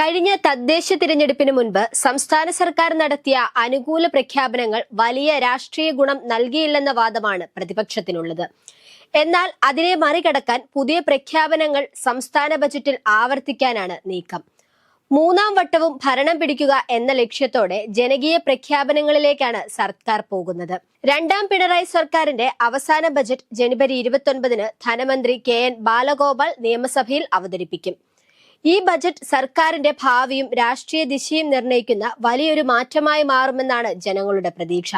കഴിഞ്ഞ തദ്ദേശ തിരഞ്ഞെടുപ്പിന് മുൻപ് സംസ്ഥാന സർക്കാർ നടത്തിയ അനുകൂല പ്രഖ്യാപനങ്ങൾ വലിയ രാഷ്ട്രീയ ഗുണം നൽകിയില്ലെന്ന വാദമാണ് പ്രതിപക്ഷത്തിനുള്ളത്. എന്നാൽ അതിനെ മറികടക്കാൻ പുതിയ പ്രഖ്യാപനങ്ങൾ സംസ്ഥാന ബജറ്റിൽ ആവർത്തിക്കാനാണ് നീക്കം. മൂന്നാം വട്ടവും ഭരണം പിടിക്കുക എന്ന ലക്ഷ്യത്തോടെ ജനകീയ പ്രഖ്യാപനങ്ങളിലേക്കാണ് സർക്കാർ പോകുന്നത്. രണ്ടാം പിണറായി സർക്കാരിന്റെ അവസാന ബജറ്റ് ജനുവരി ഇരുപത്തൊൻപതിന് ധനമന്ത്രി കെ എൻ ബാലഗോപാൽ നിയമസഭയിൽ അവതരിപ്പിക്കും. ഈ ബജറ്റ് സർക്കാരിന്റെ ഭാവിയും രാഷ്ട്രീയ ദിശയും നിർണയിക്കുന്ന വലിയൊരു മാറ്റമായി മാറുമെന്നാണ് ജനങ്ങളുടെ പ്രതീക്ഷ.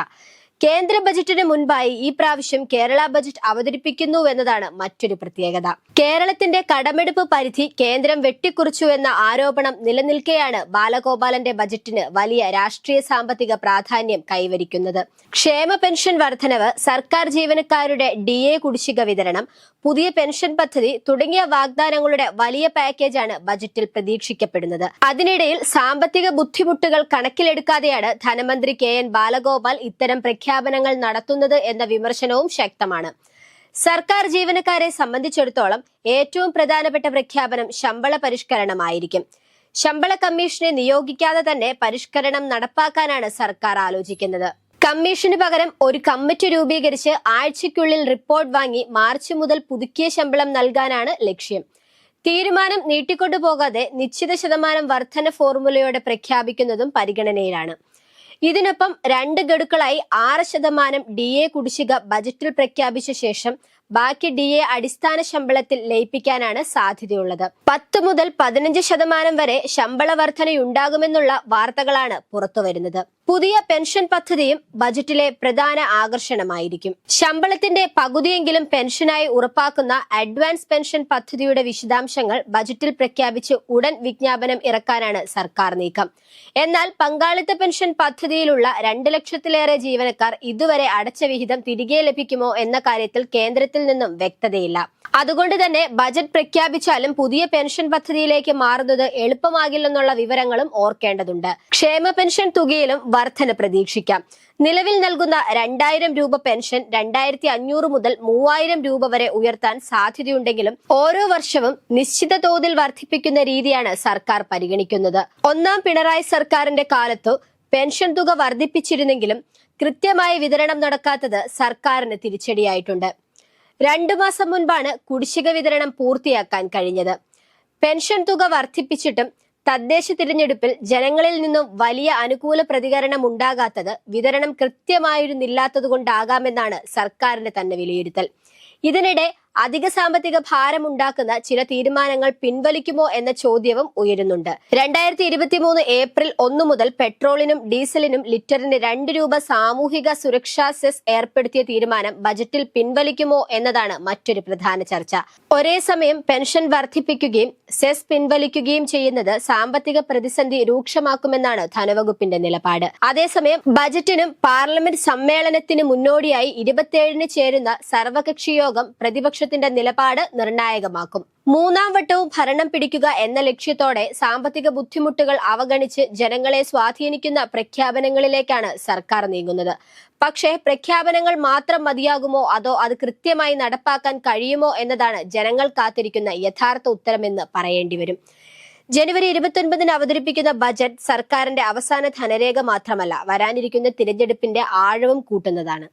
കേന്ദ്ര ബജറ്റിന് മുൻപായി ഈ പ്രാവശ്യം കേരള ബജറ്റ് അവതരിപ്പിക്കുന്നു എന്നതാണ് മറ്റൊരു പ്രത്യേകത. കേരളത്തിന്റെ കടമെടുപ്പ് പരിധി കേന്ദ്രം വെട്ടിക്കുറിച്ചു എന്ന ആരോപണം നിലനിൽക്കെയാണ് ബാലഗോപാലന്റെ ബജറ്റിന് വലിയ രാഷ്ട്രീയ സാമ്പത്തിക പ്രാധാന്യം കൈവരിക്കുന്നത്. ക്ഷേമ പെൻഷൻ വർധനവ് സർക്കാർ ജീവനക്കാരുടെ ഡി എ കുടിശ്ശിക വിതരണം പുതിയ പെൻഷൻ പദ്ധതി തുടങ്ങിയ വാഗ്ദാനങ്ങളുടെ വലിയ പാക്കേജാണ് ബജറ്റിൽ പ്രതീക്ഷിക്കപ്പെടുന്നത്. അതിനിടയിൽ സാമ്പത്തിക ബുദ്ധിമുട്ടുകൾ കണക്കിലെടുക്കാതെയാണ് ധനമന്ത്രി കെ എൻ ബാലഗോപാൽ ഇത്തരം പ്രഖ്യാപനങ്ങൾ നടത്തുന്നത് എന്ന വിമർശനവും ശക്തമാണ്. സർക്കാർ ജീവനക്കാരെ സംബന്ധിച്ചിടത്തോളം ഏറ്റവും പ്രധാനപ്പെട്ട പ്രഖ്യാപനം ശമ്പള പരിഷ്കരണമായിരിക്കും. ശമ്പള കമ്മീഷനെ നിയോഗിക്കാതെ തന്നെ പരിഷ്കരണം നടപ്പാക്കാനാണ് സർക്കാർ ആലോചിക്കുന്നത്. കമ്മീഷന് പകരം ഒരു കമ്മിറ്റി രൂപീകരിച്ച് ആഴ്ചയ്ക്കുള്ളിൽ റിപ്പോർട്ട് വാങ്ങി മാർച്ച് മുതൽ പുതുക്കിയ ശമ്പളം നൽകാനാണ് ലക്ഷ്യം. തീരുമാനം നീട്ടിക്കൊണ്ടുപോകാതെ നിശ്ചിത ശതമാനം വർധന ഫോർമുലയോടെ പ്രഖ്യാപിക്കുന്നതും പരിഗണനയിലാണ്. ഇതിനൊപ്പം രണ്ട് ഗഡുക്കളായി ആറ് ശതമാനം ഡി എ കുടിശ്ശിക ബജറ്റിൽ പ്രഖ്യാപിച്ച ശേഷം ബാക്കി ഡി എ അടിസ്ഥാന ശമ്പളത്തിൽ ലയിപ്പിക്കാനാണ് സാധ്യതയുള്ളത്. പത്ത് മുതൽ പതിനഞ്ച് ശതമാനം വരെ ശമ്പള വർധനയുണ്ടാകുമെന്നുള്ള വാർത്തകളാണ് പുറത്തുവരുന്നത്. പുതിയ പെൻഷൻ പദ്ധതിയും ബജറ്റിലെ പ്രധാന ആകർഷണമായിരിക്കും. ശമ്പളത്തിന്റെ പകുതിയെങ്കിലും പെൻഷനായി ഉറപ്പാക്കുന്ന അഡ്വാൻസ് പെൻഷൻ പദ്ധതിയുടെ വിശദാംശങ്ങൾ ബജറ്റിൽ പ്രഖ്യാപിച്ച് ഉടൻ വിജ്ഞാപനം ഇറക്കാനാണ് സർക്കാർ നീക്കം. എന്നാൽ പങ്കാളിത്ത പെൻഷൻ പദ്ധതിയിലുള്ള രണ്ട് ലക്ഷത്തിലേറെ ജീവനക്കാർ ഇതുവരെ അടച്ച വിഹിതം തിരികെ ലഭിക്കുമോ എന്ന കാര്യത്തിൽ കേന്ദ്രത്തിൽ നിന്നും വ്യക്തതയില്ല. അതുകൊണ്ട് തന്നെ ബജറ്റ് പ്രഖ്യാപിച്ചാലും പുതിയ പെൻഷൻ പദ്ധതിയിലേക്ക് മാറുന്നത് എളുപ്പമാകില്ലെന്നുള്ള വിവരങ്ങളും ഓർക്കേണ്ടതുണ്ട്. ക്ഷേമ പെൻഷൻ തുകയിലും വർധന പ്രതീക്ഷിക്കാം. നിലവിൽ നൽകുന്ന രണ്ടായിരം രൂപ പെൻഷൻ രണ്ടായിരത്തി അഞ്ഞൂറ് മുതൽ മൂവായിരം രൂപ വരെ ഉയർത്താൻ സാധ്യതയുണ്ടെങ്കിലും ഓരോ വർഷവും നിശ്ചിത തോതിൽ വർദ്ധിപ്പിക്കുന്ന രീതിയാണ് സർക്കാർ പരിഗണിക്കുന്നത്. ഒന്നാം പിണറായി സർക്കാരിന്റെ കാലത്തു പെൻഷൻ തുക വർദ്ധിപ്പിച്ചിരുന്നെങ്കിലും കൃത്യമായ വിതരണം നടക്കാത്തത് സർക്കാരിന് തിരിച്ചടിയായിട്ടുണ്ട്. രണ്ടു മാസം മുൻപാണ് കുടിശ്ശിക വിതരണം പൂർത്തിയാക്കാൻ കഴിഞ്ഞത്. പെൻഷൻ തുക വർദ്ധിപ്പിച്ചിട്ടും തദ്ദേശ തിരഞ്ഞെടുപ്പിൽ ജനങ്ങളിൽ നിന്നും വലിയ അനുകൂല പ്രതികരണം ഉണ്ടാകാത്തത് വിതരണം കൃത്യമായിരുന്നില്ലാത്തതുകൊണ്ടാകാമെന്നാണ് സർക്കാരിന്റെ തന്നെ വിലയിരുത്തൽ. ഇതിനിടെ അധിക സാമ്പത്തിക ഭാരമുണ്ടാക്കുന്ന ചില തീരുമാനങ്ങൾ പിൻവലിക്കുമോ എന്ന ചോദ്യവും ഉയരുന്നുണ്ട്. രണ്ടായിരത്തി ഇരുപത്തിമൂന്ന് ഏപ്രിൽ ഒന്ന് മുതൽ പെട്രോളിനും ഡീസലിനും ലിറ്ററിന് രണ്ട് രൂപ സാമൂഹിക സുരക്ഷാ സെസ് ഏർപ്പെടുത്തിയ തീരുമാനം ബജറ്റിൽ പിൻവലിക്കുമോ എന്നതാണ് മറ്റൊരു പ്രധാന ചർച്ച. ഒരേ സമയം പെൻഷൻ വർദ്ധിപ്പിക്കുകയും സെസ് പിൻവലിക്കുകയും ചെയ്യുന്നത് സാമ്പത്തിക പ്രതിസന്ധി രൂക്ഷമാക്കുമെന്നാണ് ധനവകുപ്പിന്റെ നിലപാട്. അതേസമയം ബജറ്റിനും പാർലമെന്റ് സമ്മേളനത്തിന് മുന്നോടിയായി ഇരുപത്തിയേഴിന് ചേരുന്ന സർവകക്ഷി യോഗം പ്രതിപക്ഷത്തിന്റെ നിലപാട് നിർണായകമാക്കും. മൂന്നാം വട്ടവും ഭരണം പിടിക്കുക എന്ന ലക്ഷ്യത്തോടെ സാമ്പത്തിക ബുദ്ധിമുട്ടുകൾ അവഗണിച്ച് ജനങ്ങളെ സ്വാധീനിക്കുന്ന പ്രഖ്യാപനങ്ങളിലേക്കാണ് സർക്കാർ നീങ്ങുന്നത്. പക്ഷേ പ്രഖ്യാപനങ്ങൾ മാത്രം മതിയാകുമോ അതോ അത് കൃത്യമായി നടപ്പാക്കാൻ കഴിയുമോ എന്നതാണ് ജനങ്ങൾ കാത്തിരിക്കുന്ന യഥാർത്ഥ ഉത്തരമെന്ന് പറയേണ്ടി വരും. ജനുവരി ഇരുപത്തൊൻപതിന് അവതരിപ്പിക്കുന്ന ബജറ്റ് സർക്കാരിന്റെ അവസാന ധനരേഖ മാത്രമല്ല വരാനിരിക്കുന്ന തിരഞ്ഞെടുപ്പിന്റെ ആഴവും കൂട്ടുന്നതാണ്.